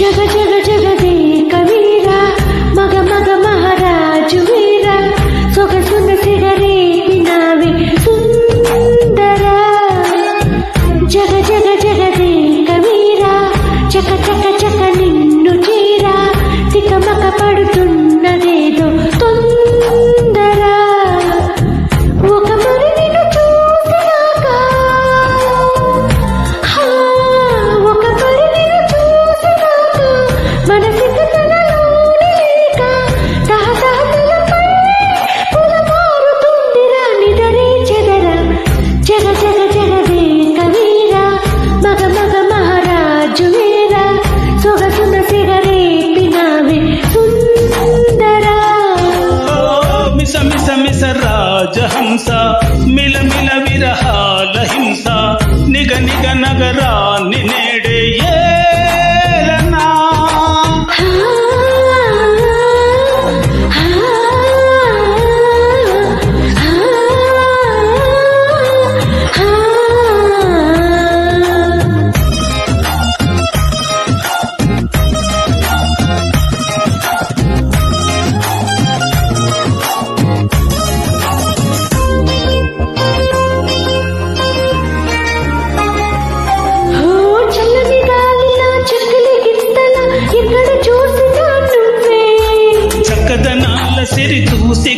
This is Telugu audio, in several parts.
जग जग మిల విరహాల హింస నిగ నిగ నగరా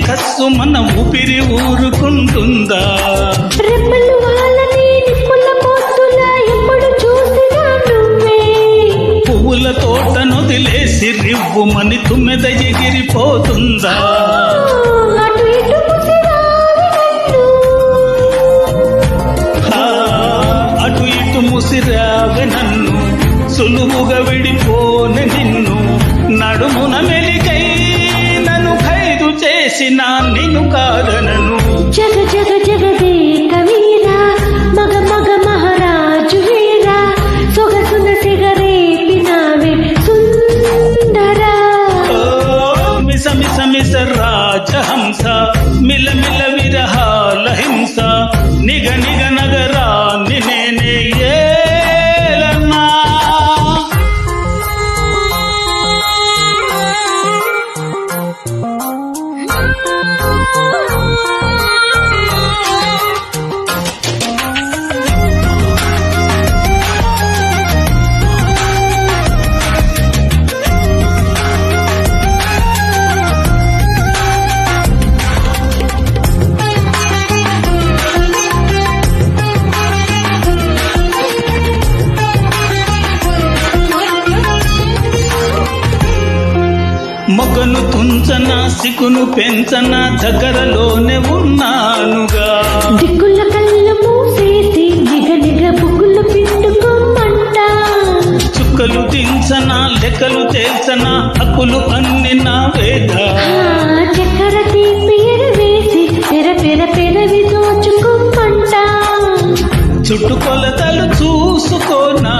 కస్సు మన ఊపిరి ఊరుకుంటుందా? పువ్వుల తోట నొదిలేసి రివ్వు మని తుమ్మెద ఎగిరిపోతుందా? చేసిన నిన్ను కాదనను. జగ జగ జగదేక వీరా మగ మగ మహారాజు వీరా సొగసున సిగరేపినావే సుందరా. మిస మిస మిస రాజహంస మిల మిల విరహాల హింస నిగ నిగ నగరాన్ని తుంచన సిగును పెంచన దగ్గరలోనే ఉన్నానుగా. దిక్కుల కళ్ళు మూసేసి నిగ నిగ బుగ్గులు పిండుకోమంట. చుక్కలు దించన లెక్కలు తేల్చన హక్కులు అన్ని నా వేద చక్కెర తీపి ఎరవేసి పెర పెర పెరవి దోచుకోమంట. చుట్టుకొలతలు చూసుకోనా.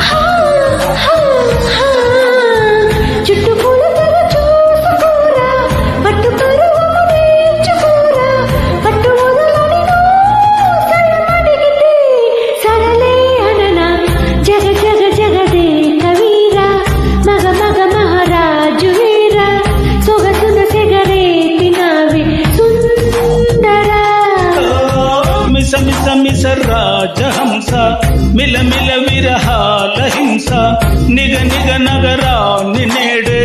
మిల మిల విరహాల హింస నిగ నిగ నగరాన్ని నేడే